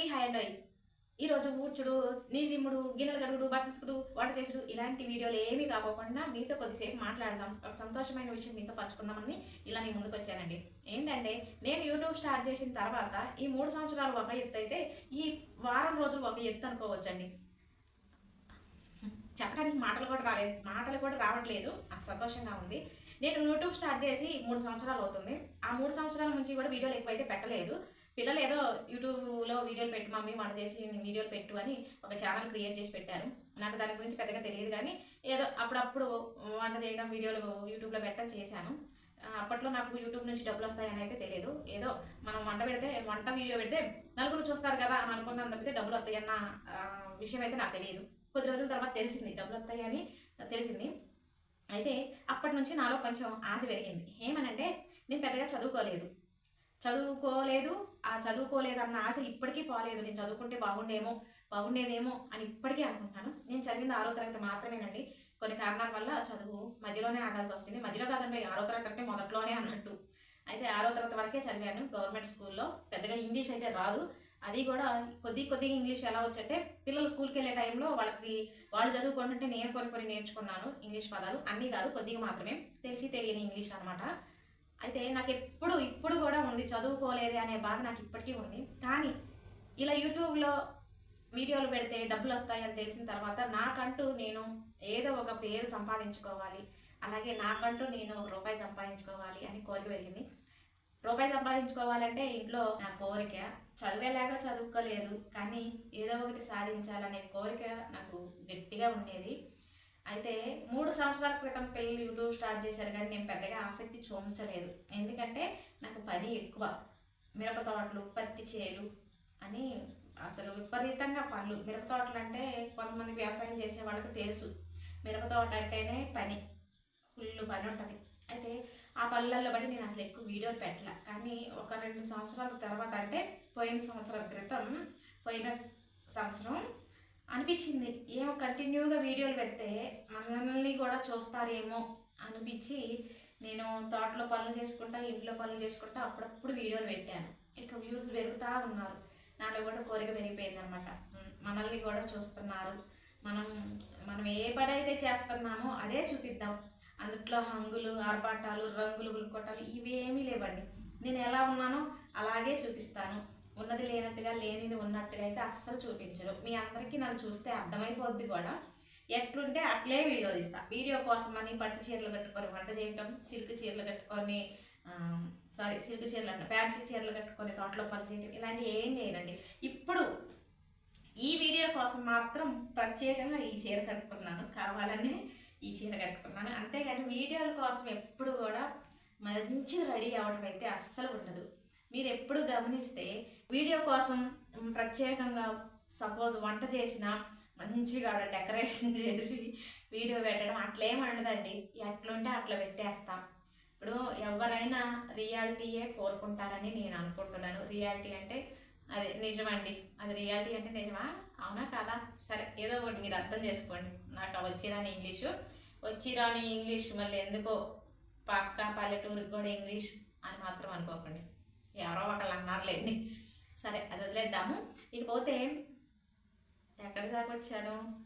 అందరికీ హాయ్ అండి ఈరోజు ఊడ్చుడు నీళ్ళు దిమ్ముడు గిన్నెలు కడుగుడు బట్టలు వంట చేసుడు ఇలాంటి వీడియోలు ఏమీ కాకోకుండా మీతో కొద్దిసేపు మాట్లాడదాం. ఒక సంతోషమైన విషయం మీతో పంచుకుందామని ఇలా మీ ముందుకు వచ్చానండి. ఏంటంటే నేను యూట్యూబ్ స్టార్ట్ చేసిన తర్వాత ఈ మూడు సంవత్సరాలు ఒక ఎత్తు అయితే ఈ వారం రోజులు ఒక ఎత్తు అనుకోవచ్చండి. చెప్పడానికి మాటలు కూడా రాలేదు మాటలు కూడా రావట్లేదు. సంతోషంగా ఉంది. నేను యూట్యూబ్ స్టార్ట్ చేసి మూడు సంవత్సరాలు అవుతుంది. ఆ మూడు సంవత్సరాల నుంచి కూడా వీడియోలు ఎక్కువైతే పెట్టలేదు. పిల్లలు ఏదో యూట్యూబ్లో వీడియోలు పెట్టి మమ్మీ వంట చేసి వీడియోలు పెట్టు అని ఒక ఛానల్ క్రియేట్ చేసి పెట్టారు. నాకు దాని గురించి పెద్దగా తెలియదు కానీ ఏదో అప్పుడప్పుడు వంట చేయడం వీడియోలు యూట్యూబ్లో పెట్టడం చేశాను. అప్పట్లో నాకు యూట్యూబ్ నుంచి డబ్బులు వస్తాయని అయితే తెలియదు. ఏదో మనం వంట పెడితే వంట వీడియో పెడితే నలుగురు చూస్తారు కదా అని అనుకున్నాను తప్పితే డబ్బులు వస్తాయన్న విషయం అయితే నాకు తెలియదు. కొద్ది రోజుల తర్వాత తెలిసింది డబ్బులు వస్తాయని తెలిసింది. అయితే అప్పటి నుంచి నాలో కొంచెం ఆశ పెరిగింది. ఏమనంటే నేను పెద్దగా చదువుకోలేదు. చదువుకోలేదు. ఆ చదువుకోలేదు అన్న ఆశ ఇప్పటికీ పోలేదు. నేను చదువుకుంటే బాగుండేమో బాగుండేదేమో అని ఇప్పటికీ అనుకుంటాను. నేను చదివింది ఆరో తరగతి మాత్రమేనండి. కొన్ని కారణాల వల్ల చదువు మధ్యలోనే ఆగాల్సి వస్తుంది. మధ్యలో కాదండి ఆరో తరగతి అంటే మొదట్లోనే అన్నట్టు. అయితే ఆరో తరగతి వరకే చదివాను గవర్నమెంట్ స్కూల్లో. పెద్దగా ఇంగ్లీష్ అయితే రాదు. అది కూడా కొద్ది కొద్దిగా ఇంగ్లీష్ ఎలా వచ్చంటే పిల్లలు స్కూల్కి వెళ్ళే టైంలో వాళ్ళకి వాళ్ళు చదువుకుంటుంటే నేను కొన్ని కొన్ని నేర్చుకున్నాను ఇంగ్లీష్ పదాలు. అన్నీ కాదు కొద్దిగా మాత్రమే తెలిసి తెలియని ఇంగ్లీష్ అనమాట అయితే నాకు ఎప్పుడు ఇప్పుడు కూడా ఉంది. చదువుకోలేదు అనే బాధ నాకు ఇప్పటికీ ఉంది. కానీ ఇలా యూట్యూబ్లో వీడియోలు పెడితే డబ్బులు వస్తాయని తెలిసిన తర్వాత నాకంటూ నేను ఏదో ఒక పేరు సంపాదించుకోవాలి. అలాగే నాకంటూ నేను ఒక రూపాయి సంపాదించుకోవాలి అని కోరిక వెళ్ళింది రూపాయి సంపాదించుకోవాలంటే ఇంట్లో నా కోరిక చదివేలాగా చదువుకోలేదు. కానీ ఏదో ఒకటి సాధించాలనే కోరిక నాకు గట్టిగా ఉండేది. అయితే మూడు సంవత్సరాల క్రితం పిల్లలు యూట్యూబ్ స్టార్ట్ చేశారు కానీ నేను పెద్దగా ఆసక్తి చూపించలేదు. ఎందుకంటే నాకు పని ఎక్కువ. మిరప తోటలు పత్తి చేలు అని అసలు విపరీతంగా పనులు. మిరప తోటలు అంటే కొంతమంది వ్యవసాయం చేసే వాళ్ళకి తెలుసు. మిరప తోట అంటేనే పని. ఫుల్ పని ఉంటుంది. అయితే ఆ పనులలో బట్టి నేను అసలు ఎక్కువ వీడియోలు పెట్టలే. కానీ ఒక రెండు సంవత్సరాల తర్వాత అంటే పోయిన సంవత్సరం క్రితం పోయిన సంవత్సరం అనిపించింది. ఏమో కంటిన్యూగా వీడియోలు పెడితే మనల్ని కూడా చూస్తారేమో అనిపించి నేను తోటలో పనులు చేసుకుంటా ఇంట్లో పనులు చేసుకుంటా అప్పుడప్పుడు వీడియోలు పెట్టాను. ఇక వ్యూస్ పెరుగుతూ ఉన్నారు. నాలో కూడా కోరిక పెరిగిపోయింది అనమాట మనల్ని కూడా చూస్తున్నారు. మనం మనం ఏ పని అయితే చేస్తున్నామో అదే చూపిద్దాం. అందుట్లో హంగులు ఆర్భాటాలు రంగులు గులుకొట్టాలు ఇవేమీ లేవండి. నేను ఎలా ఉన్నానో అలాగే చూపిస్తాను. ఉన్నది లేనట్టుగా లేనిది ఉన్నట్టుగా అయితే అస్సలు చూపించరు. మీ అందరికీ నన్ను చూస్తే అర్థమైపోద్ది కూడా. ఎట్లుంటే అట్లే వీడియో తీస్తా. వీడియో కోసం అని పట్టు చీరలు కట్టుకొని వంట చేయటం సిల్క్ చీరలు కట్టుకొని సారీ సిల్క్ చీరలు అంటే ఫ్యాన్సీ చీరలు కట్టుకొని తోటలో పని చేయటం ఇలాంటివి ఏం చేయనండి. ఇప్పుడు ఈ వీడియో కోసం మాత్రం ప్రత్యేకంగా ఈ చీర కట్టుకున్నాను. కావాలని ఈ చీర కట్టుకున్నాను. అంతేగాని వీడియోల కోసం ఎప్పుడు కూడా మంచి రెడీ అవ్వడం అయితే అస్సలు ఉండదు. మీరు ఎప్పుడు గమనిస్తే వీడియో కోసం ప్రత్యేకంగా సపోజ్ వంట చేసిన మంచిగా డెకరేషన్ చేసి వీడియో పెట్టడం అట్లేం ఉండదండి ఎట్లుంటే అట్లా పెట్టేస్తాం. ఇప్పుడు ఎవరైనా రియాలిటీయే కోరుకుంటారని నేను అనుకుంటున్నాను. రియాలిటీ అంటే అది నిజమండి. అది రియాలిటీ అంటే నిజమా? అవునా కాదా? సరే ఏదో ఒకటి మీరు అర్థం చేసుకోండి. నాకు వచ్చిరాని ఇంగ్లీషు. వచ్చిరాని ఇంగ్లీష్ మళ్ళీ ఎందుకో పక్క పల్లెటూరికి కూడా ఇంగ్లీష్ అని మాత్రం అనుకోకండి. ఎవరో ఒకళ్ళు అన్నారులేండి సరే అది వదిలేద్దాము. ఇకపోతే ఎక్కడి దాకా వచ్చాను?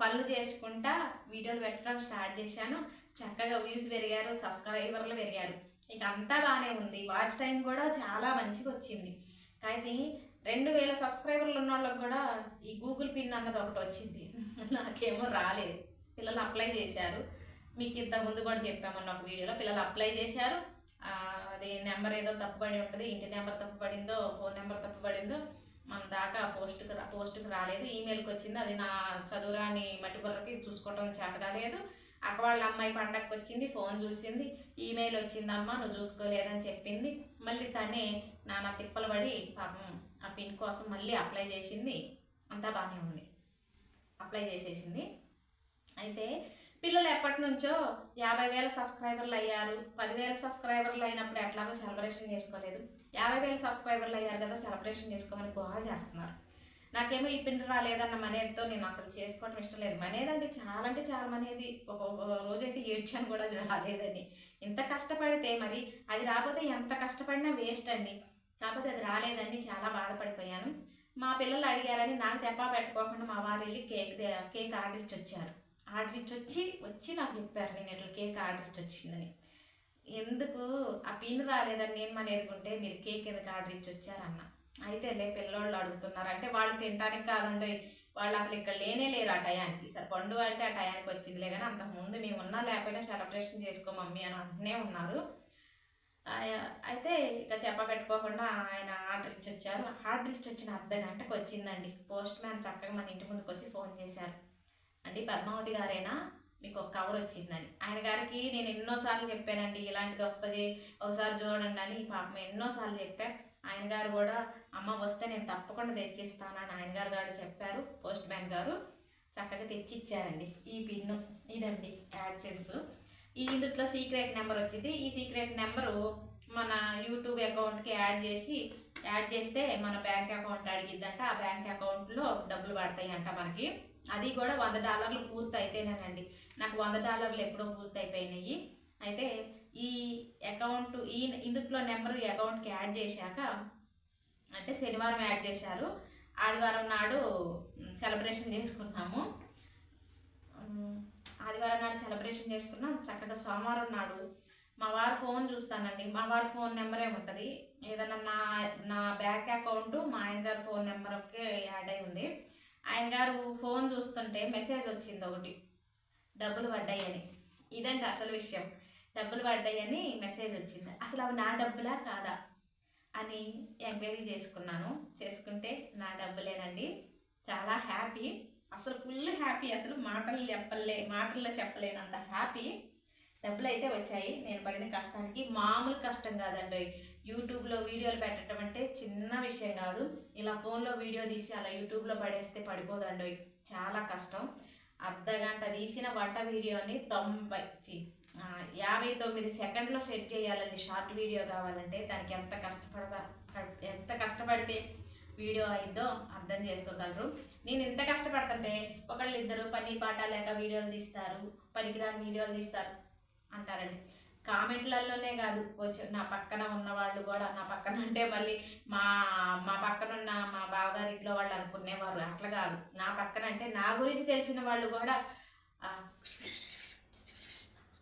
పనులు చేసుకుంటా వీడియోలు పెట్టడం స్టార్ట్ చేశాను. చక్కగా వ్యూస్ పెరిగారు సబ్స్క్రైబర్లు పెరిగారు. ఇక అంతా బాగానే ఉంది. వాచ్ టైం కూడా చాలా మంచిగా వచ్చింది. కానీ రెండు వేల సబ్స్క్రైబర్లు ఉన్న వాళ్ళకి కూడా ఈ గూగుల్ పిన్ అన్నది ఒకటి వచ్చింది. నాకేమో రాలేదు. పిల్లలు అప్లై చేశారు. మీకు ఇంత ముందు కూడా చెప్పామన్న ఒక వీడియోలో. పిల్లలు అప్లై చేశారు. అది నెంబర్ ఏదో తప్పుబడి ఉంటుంది ఇంటి నెంబర్ తప్పుపడిందో ఫోన్ నెంబర్ తప్పుపడిందో మన దాకా పోస్ట్కి రా పోస్ట్కి రాలేదు. ఈమెయిల్కి వచ్చింది అది నా చదువురాని మట్టిబుర్రకి చూసుకోవటం చేత కాలేదు అక్క వాళ్ళ అమ్మాయి పండగకి వచ్చింది ఫోన్ చూసింది ఈమెయిల్ వచ్చిందమ్మా నువ్వు చూసుకోలేదని చెప్పింది. మళ్ళీ తనే నానా తిప్పలు పడి పాపం ఆ పిన్ కోసం మళ్ళీ అప్లై చేసింది. అంతా బాగానే ఉంది. అప్లై చేసేసింది. అయితే పిల్లలు ఎప్పటి నుంచో యాభై వేల సబ్స్క్రైబర్లు అయ్యారు. పదివేల సబ్స్క్రైబర్లు అయినప్పుడు ఎట్లాగో సెలబ్రేషన్ చేసుకోలేదు. యాభై వేల సబ్స్క్రైబర్లు అయ్యారు కదా సెలబ్రేషన్ చేసుకోమని గోహా చేస్తున్నారు. నాకేమో ఈ పిండి రాలేదన్న మనేదితో నేను అసలు చేసుకోవడం ఇష్టం లేదు. మనేది అంటే చాలా అంటే చాలా మనేది. ఒక ఒక రోజైతే ఏడ్చాను కూడా అది రాలేదని. ఇంత కష్టపడితే మరి అది రాకపోతే ఎంత కష్టపడినా వేస్ట్ అండి. కాకపోతే అది రాలేదని చాలా బాధపడిపోయాను. మా పిల్లలు అడిగారని నాకు చెప్పా పెట్టుకోకుండా మా వారు వెళ్ళి కేక్ కేక్ ఆర్డర్ ఇచ్చి వచ్చారు. ఆర్డర్ ఇచ్చి వచ్చి వచ్చి నాకు చెప్పారు నేను ఇట్లా కేక్ ఆర్డర్ ఇచ్చి వచ్చిందని ఎందుకు? ఆ పిన్ రాలేదని నేను మన ఎదుగుంటే మీరు కేక్ ఎందుకు ఆర్డర్ ఇచ్చి వచ్చారన్న అయితే లే పిల్లోళ్ళు అడుగుతున్నారు. అంటే వాళ్ళు తినడానికి కాదండి వాళ్ళు అసలు ఇక్కడ లేనే లేరు ఆ టయానికి. సరే పండు అంటే ఆ టయానికి వచ్చిందిలే కానీ అంతకుముందు మేము ఉన్నా లేకపోయినా సెలబ్రేషన్ చేసుకో మమ్మీ అని అంటూనే ఉన్నారు. అయితే ఇక చెప్పబెట్టుకోకుండా ఆయన ఆర్డర్ ఇచ్చి వచ్చారు ఆర్డర్ ఇచ్చి వచ్చిన అర్ధ గంటకు వచ్చిందండి పోస్ట్ మ్యాన్ చక్కగా మన ఇంటి ముందుకు వచ్చి ఫోన్ చేశారు. అండి పద్మావతి గారేనా? మీకు ఒక కవర్ వచ్చిందని. ఆయన గారికి నేను ఎన్నోసార్లు చెప్పానండి ఇలాంటిది వస్తుంది ఒకసారి చూడండి అని. పాపం ఎన్నోసార్లు చెప్పా. ఆయన గారు కూడా అమ్మ వస్తే నేను తప్పకుండా తెచ్చిస్తానని ఆయన గారు గారు చెప్పారు పోస్ట్ మ్యాన్ గారు. చక్కగా తెచ్చి ఇచ్చారండి ఈ పిన్ను. ఇదండి యాడ్సెన్స్. ఈ ఇందుట్లో సీక్రెట్ నెంబర్ వచ్చింది. ఈ సీక్రెట్ నెంబరు మన యూట్యూబ్ అకౌంట్కి యాడ్ చేసి యాడ్ చేస్తే మన బ్యాంక్ అకౌంట్ అడిగిద్దంట ఆ బ్యాంక్ అకౌంట్లో డబ్బులు పడతాయి అంట మనకి. అది కూడా వంద డాలర్లు పూర్తి అయితేనేనండి నాకు వంద డాలర్లు ఎప్పుడో పూర్తి అయిపోయినాయి అయితే ఈ అకౌంట్ ఈ ఇందులో నెంబర్ ఈ అకౌంట్కి యాడ్ చేశాక అంటే శనివారం యాడ్ చేశారు. ఆదివారం నాడు సెలబ్రేషన్ చేసుకున్నాము. ఆదివారం నాడు సెలబ్రేషన్ చేసుకున్నాం. చక్కగా సోమవారం నాడు మా వారు ఫోన్ చూస్తానండి. మా వారి ఫోన్ నెంబరే ఉంటుంది ఏదైనా నా నా బ్యాంక్ అకౌంట్ మా ఆయన గారి ఫోన్ నెంబర్కే యాడ్ అయి ఉంది. ఆయన గారు ఫోన్ చూస్తుంటే మెసేజ్ వచ్చింది ఒకటి. డబ్బులు పడ్డాయని. ఇదండి అసలు విషయం. డబ్బులు పడ్డాయని మెసేజ్ వచ్చింది. అసలు అవి నా డబ్బులా కాదా? అని ఎంక్వైరీ చేసుకున్నాను. చేసుకుంటే నా డబ్బులేనండి. చాలా హ్యాపీ. అసలు ఫుల్ హ్యాపీ. అసలు మాటలు చెప్పలే మాటల్లో చెప్పలేనంత హ్యాపీ. డబ్బులు అయితే వచ్చాయి. నేను పడిన కష్టానికి మామూలు కష్టం కాదండి. యూట్యూబ్లో వీడియోలు పెట్టడం అంటే చిన్న విషయం కాదు. ఇలా ఫోన్లో వీడియో తీసి అలా యూట్యూబ్లో పడేస్తే పడిపోదండి. చాలా కష్టం. అర్ధ గంట తీసిన వంట వీడియోని తొంభై యాభై తొమ్మిది సెకండ్లో సెట్ చేయాలండి. షార్ట్ వీడియో కావాలంటే దానికి ఎంత కష్టపడతా ఎంత కష్టపడితే వీడియో అయిద్దో అర్థం చేసుకోగలరు. నేను ఎంత కష్టపడుతుంటే ఒకళ్ళు ఇద్దరు పని పాట లేక వీడియోలు తీస్తారు పనికిరాని వీడియోలు తీస్తారు. అంటారండి. కామెంట్లలోనే కాదు వచ్చి నా పక్కన ఉన్న వాళ్ళు కూడా నా పక్కన అంటే మళ్ళీ మా మా పక్కన ఉన్న మా బావగారి ఇంట్లో వాళ్ళు అనుకునేవారు. అట్లా కాదు. నా పక్కన అంటే నా గురించి తెలిసిన వాళ్ళు కూడా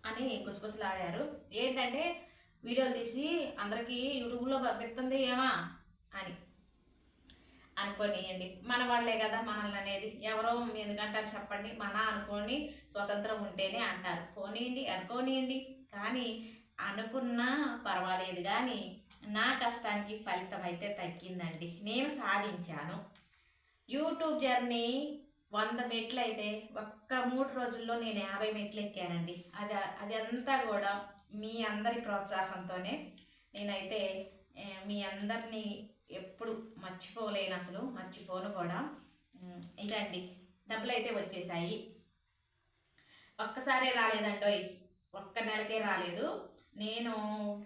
అని గుసగుసలాడారు. ఏంటంటే వీడియోలు తీసి అందరికీ యూట్యూబ్లో పంపిస్తుంది ఏమా అని. అనుకోనియండి మన వాళ్ళే కదా మనల్ని అనేది. ఎవరో ఎందుకంటారు చెప్పండి. మన అనుకోని స్వతంత్రం ఉంటేనే అంటారు. పోనీయండి అనుకోనియండి కానీ అనుకున్నా పర్వాలేదు. కానీ నా కష్టానికి ఫలితం అయితే తగ్గిందండి. నేను సాధించాను. యూట్యూబ్ జర్నీ వంద మెట్లు అయితే ఒక్క మూడు రోజుల్లో నేను యాభై మెట్లు ఎక్కానండి. అది అది అంతా కూడా మీ అందరి ప్రోత్సాహంతోనే నేనైతే మీ అందరినీ ఎప్పుడు మర్చిపోలేను అసలు మర్చిపోను కూడా. ఇదండి. డబ్బులు అయితే వచ్చేసాయి. ఒక్కసారే రాలేదండోయ్. ఒక్క నెలకే రాలేదు. నేను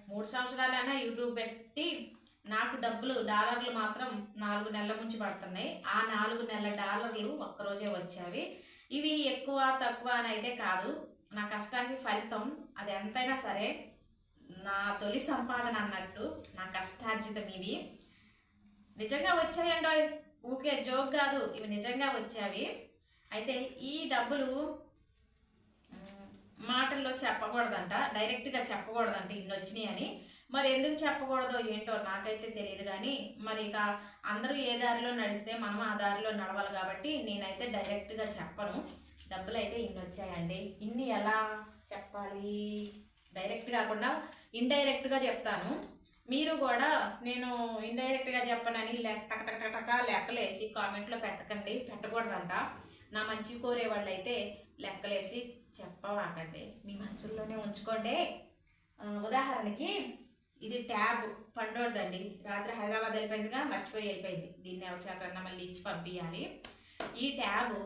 మూడు సంవత్సరాలైనా యూట్యూబ్ పెట్టి నాకు డబ్బులు డాలర్లు మాత్రం నాలుగు నెలల నుంచి పడుతున్నాయి. ఆ నాలుగు నెలల డాలర్లు ఒక్కరోజే వచ్చేవి ఇవి ఎక్కువ తక్కువ అని అయితే కాదు. నా కష్టానికి ఫలితం అది ఎంతైనా సరే నా తొలి సంపాదన అన్నట్టు నా కష్టార్జితం ఇవి. నిజంగా వచ్చాయండో ఊకే జోక్ కాదు ఇవి నిజంగా వచ్చావి అయితే ఈ డబ్బులు మాటల్లో చెప్పకూడదంట డైరెక్ట్గా చెప్పకూడదంట ఇన్ని వచ్చినాయి అని. మరి ఎందుకు చెప్పకూడదో ఏంటో నాకైతే తెలియదు కానీ మరి ఇక అందరూ ఏ దారిలో నడిస్తే మనం ఆ దారిలో నడవాలి కాబట్టి నేనైతే డైరెక్ట్గా చెప్పను. డబ్బులు అయితే ఇన్ని వచ్చాయండి ఇన్ని ఎలా చెప్పాలి? డైరెక్ట్ కాకుండా ఇండైరెక్ట్గా చెప్తాను. మీరు కూడా నేను ఇండైరెక్ట్గా చెప్పనని లెక్క టక టక టక లెక్కలేసి కామెంట్లో పెట్టకండి పెట్టకూడదంట. నా మంచి కోరే వాళ్ళు అయితే లెక్కలేసి చెప్పవాకండి. మీ మనసుల్లోనే ఉంచుకోండి. ఉదాహరణకి ఇది ట్యాబ్ పండోడదండి రాత్రి హైదరాబాద్ వెళ్ళిపోయిందిగా మర్చిపోయి వెళ్ళిపోయింది దీన్ని ఎవరిచేతన్నా మళ్ళీ ఇచ్చి పంపించాలి ఈ ట్యాబు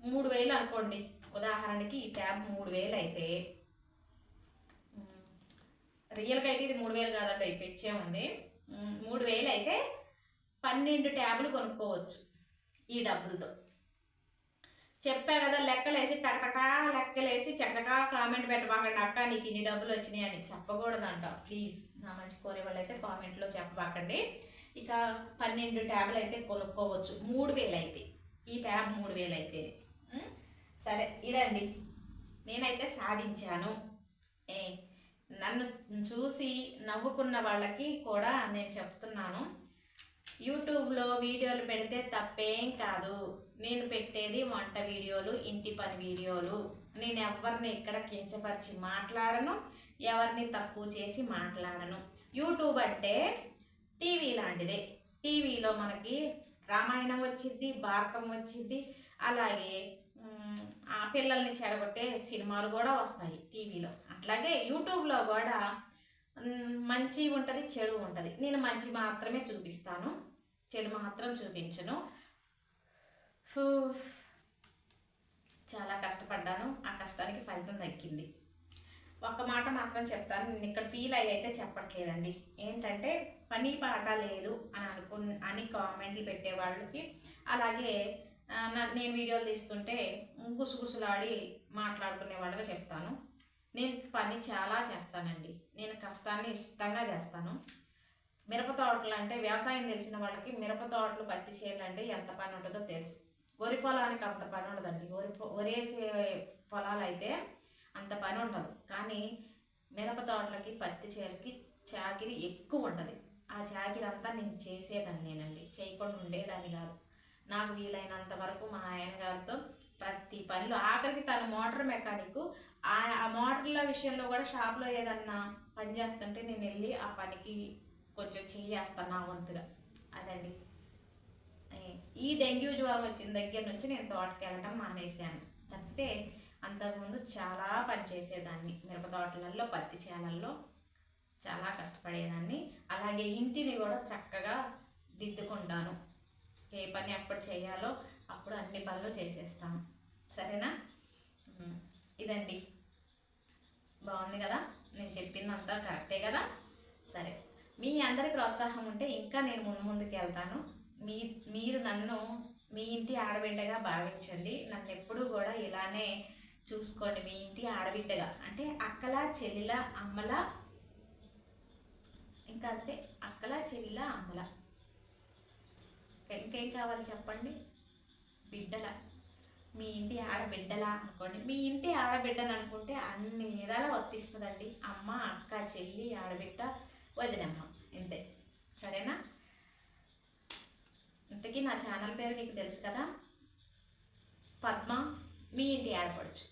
మూడు వేలు అనుకోండి. ఉదాహరణకి ఈ ట్యాబ్ మూడు వేలు అయితే రియల్గా అయితే ఇది మూడు వేలు కాదండి పెచ్చే ఉంది. మూడు వేలు అయితే పన్నెండు ట్యాబ్లు కొనుక్కోవచ్చు ఈ డబ్బులతో. చెప్పా కదా లెక్కలేసి టకటకా లెక్కలేసి చక్కగా కామెంట్ పెట్టబాకండి. అక్క నీకు ఇన్ని డబ్బులు వచ్చినాయి అని చెప్పకూడదంట. ప్లీజ్ నా మంచి కోరే వాళ్ళు అయితే కామెంట్లో చెప్పబాకండి. ఇక పన్నెండు ట్యాబ్లు అయితే కొనుక్కోవచ్చు. మూడు వేలు అయితే. ఈ ట్యాబ్ మూడు వేలు అయితే. సరే ఇదండి. నేనైతే సాధించాను. ఏ నన్ను చూసి నవ్వుకున్న వాళ్ళకి కూడా నేను చెప్తున్నాను. యూట్యూబ్లో వీడియోలు పెడితే తప్పేం కాదు. నేను పెట్టేది వంట వీడియోలు ఇంటి పని వీడియోలు. నేను ఎవరిని ఇక్కడ కించపరిచి మాట్లాడను ఎవరిని తక్కువ చేసి మాట్లాడను. యూట్యూబ్ అంటే టీవీ లాంటిదే. టీవీలో మనకి రామాయణం వచ్చింది భారతం వచ్చింది అలాగే ఆ పిల్లల్ని చెడగొట్టే సినిమాలు కూడా వస్తాయి టీవీలో. అట్లాగే యూట్యూబ్లో కూడా మంచి ఉంటుంది చెడు ఉంటుంది. నేను మంచి మాత్రమే చూపిస్తాను. చెడు మాత్రం చూపించను. చాలా కష్టపడ్డాను. ఆ కష్టానికి ఫలితం దక్కింది. ఒక్క మాట మాత్రం చెప్తాను. నేను ఇక్కడ ఫీల్ అయ్యి అయితే చెప్పట్లేదండి. ఏంటంటే పని పాట లేదు అని అనుకు అని కామెంట్లు పెట్టే వాళ్ళకి అలాగే నా- నేను వీడియోలు తీస్తుంటే గుసగుసలాడి మాట్లాడుకునే వాళ్ళకి చెప్తాను. నేను పని చాలా చేస్తానండి. నేను కష్టాన్ని ఇష్టంగా చేస్తాను. మిరప తోటలు అంటే వ్యవసాయం తెలిసిన వాళ్ళకి మిరప తోటలు పత్తి చేయాలంటే ఎంత పని ఉంటుందో తెలుసు. వరి పొలానికి అంత పని ఉండదండి. వరి పొ- వరేసే పొలాలు అయితే అంత పని ఉండదు. కానీ మిరప తోటలకి పత్తి చేలకి చాకిరి ఎక్కువ ఉంటుంది. ఆ చాకిరి అంతా నేను చేసేదాన్ని నేనండి చేయకుండా ఉండేదాన్ని కాదు. నాకు వీలైనంత వరకు మా ఆయన గారితో ప్రతి పనిలో ఆఖరికి తన మోటార్ మెకానిక్. ఆ ఆ మోటార్ల విషయంలో కూడా షాప్లో ఏదన్నా పని చేస్తుంటే నేను వెళ్ళి ఆ పనికి కొంచెం చేయేస్తాను నా వంతుగా. అదండి. ఈ డెంగ్యూ జ్వరం వచ్చిన దగ్గర నుంచి నేను తోటకి వెళ్ళడం మానేశాను. తప్పితే అంతకుముందు చాలా పని చేసేదాన్ని. మిరప తోటలలో పత్తి చేలల్లో చాలా కష్టపడేదాన్ని. అలాగే ఇంటిని కూడా చక్కగా దిద్దుకుంటాను. ఏ పని ఎప్పుడు చేయాలో అప్పుడు అన్ని పనులు చేసేస్తాం. సరేనా? ఇదండి. బాగుంది కదా? నేను చెప్పిందంతా కరెక్టే కదా? సరే. మీ అందరి ప్రోత్సాహం ఉంటే ఇంకా నేను ముందు ముందుకు వెళ్తాను. మీ మీరు నన్ను మీ ఇంటి ఆడబిడ్డగా భావించండి. నన్ను ఎప్పుడూ కూడా ఇలానే చూసుకోండి. మీ ఇంటి ఆడబిడ్డగా. అంటే అక్కల చెల్లిల అమ్మల ఇంకా అంతే. అక్కల చెల్లిల అమ్మల. ఇంకేం కావాలి చెప్పండి? బిడ్డల మీ ఇంటి ఆడబిడ్డలా అనుకోండి మీ ఇంటి ఆడబిడ్డని అనుకుంటే అన్ని విధాలా వర్తిస్తుందండి. అమ్మ అక్క చెల్లి ఆడబిడ్డ వదినమ్మ ఇంతే. సరేనా? ఇంతకీ నా ఛానల్ పేరు మీకు తెలుసు కదా? పద్మ మీ ఇంటి ఆడపడుచు.